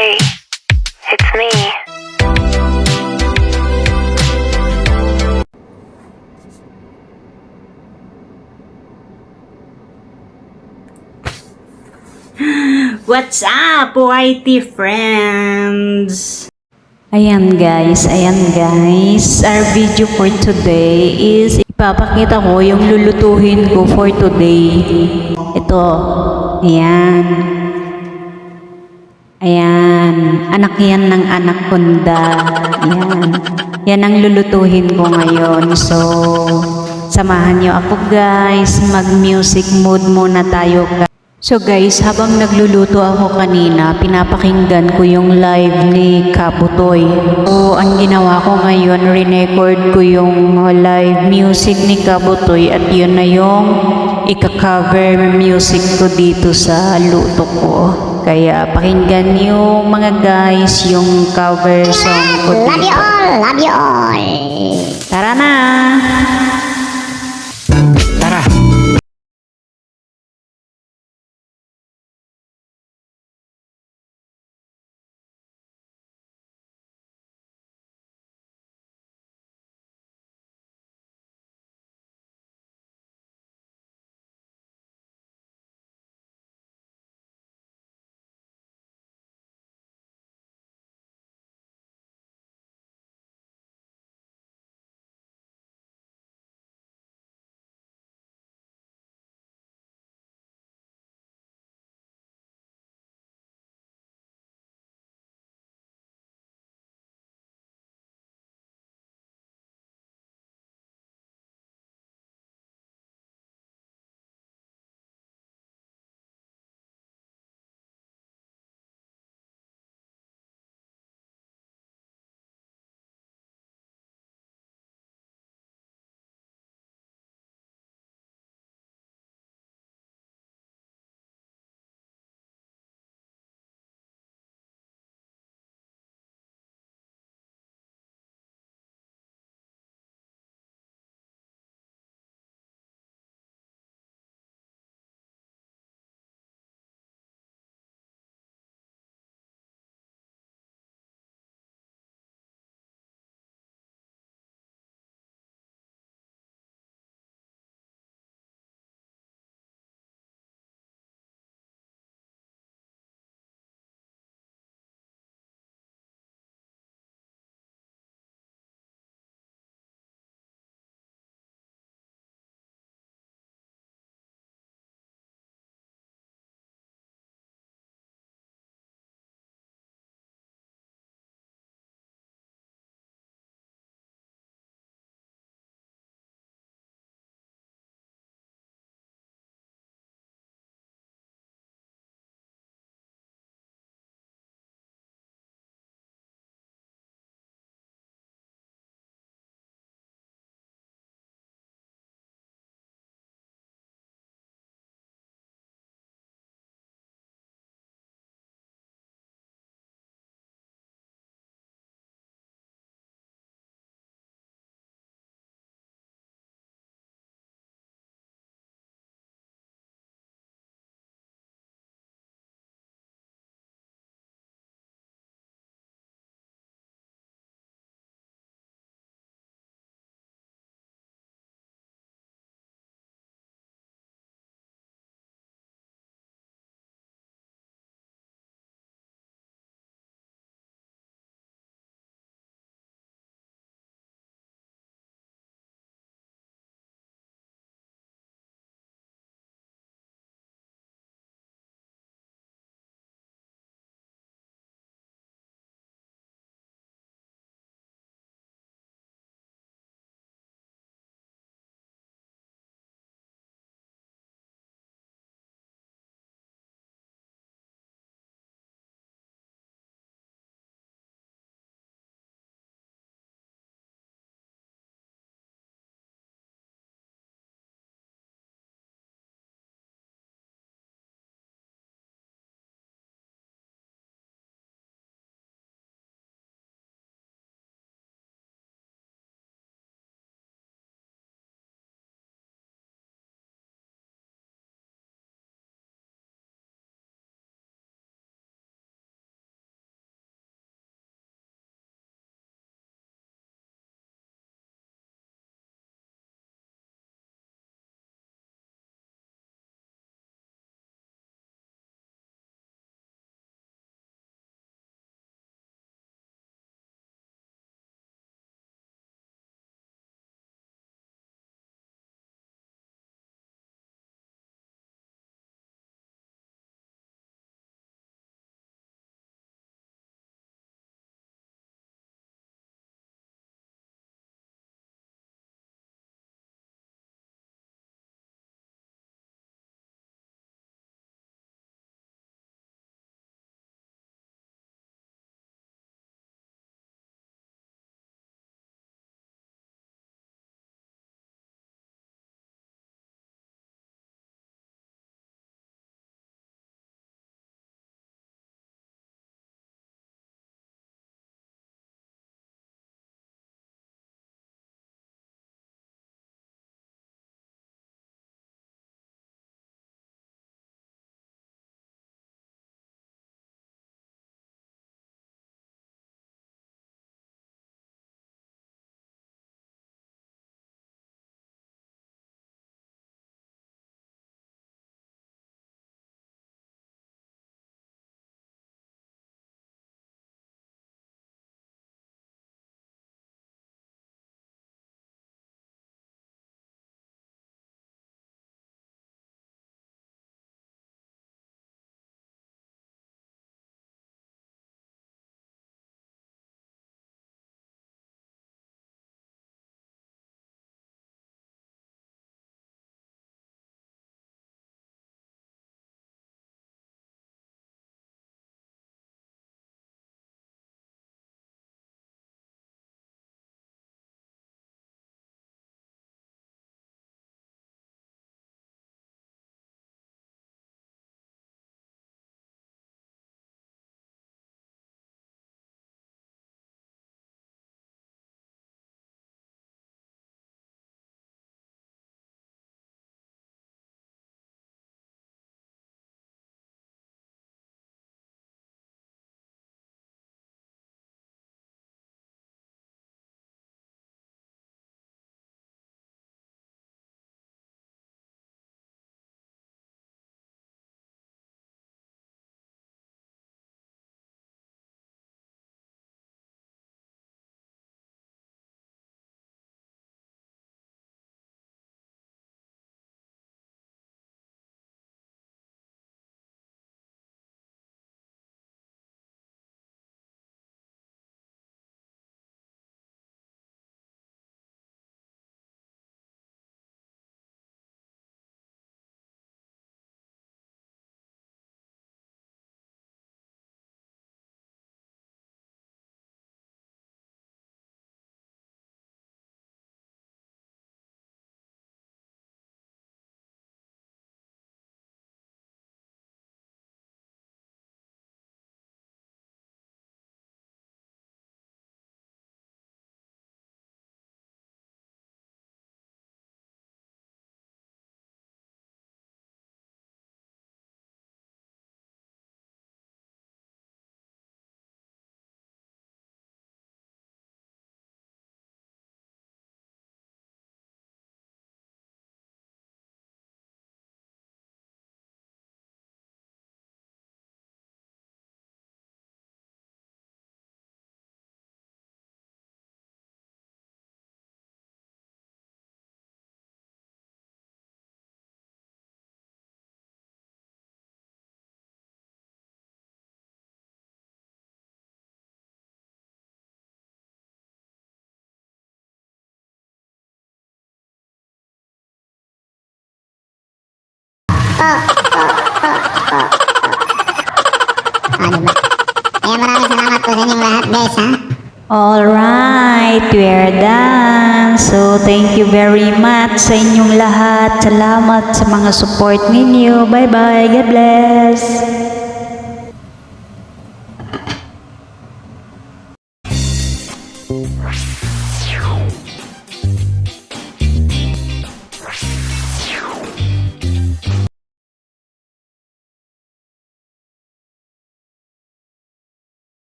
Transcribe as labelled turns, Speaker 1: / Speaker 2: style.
Speaker 1: Hey, it's me.
Speaker 2: What's up, YT friends? Ayan guys, ayan guys. Our video for today is ipapakita ko yung lulutuhin ko for today. Ito. Ayan. Ayan. Anak yan ng anak kunda. Ayan. Yan ang lulutuhin ko ngayon. So, samahan nyo ako guys. Mag-music mood muna tayo. So guys, habang nagluluto ako kanina, pinapakinggan ko yung live ni Kabutoy. So, ang ginawa ko ngayon, record ko yung live music ni Kabutoy at yun na yung ika-cover music ko dito sa luto ko. Kaya pakinggan niyo mga guys yung cover song ko
Speaker 3: Love you all, love you all.
Speaker 2: Tara na!
Speaker 3: Ah, diba? Kaya maraming salamat po sa inyong lahat guys ha.
Speaker 2: Alright, we're done. So, thank you very much sa inyong lahat. Salamat sa mga support ninyo. Bye-bye. God bless.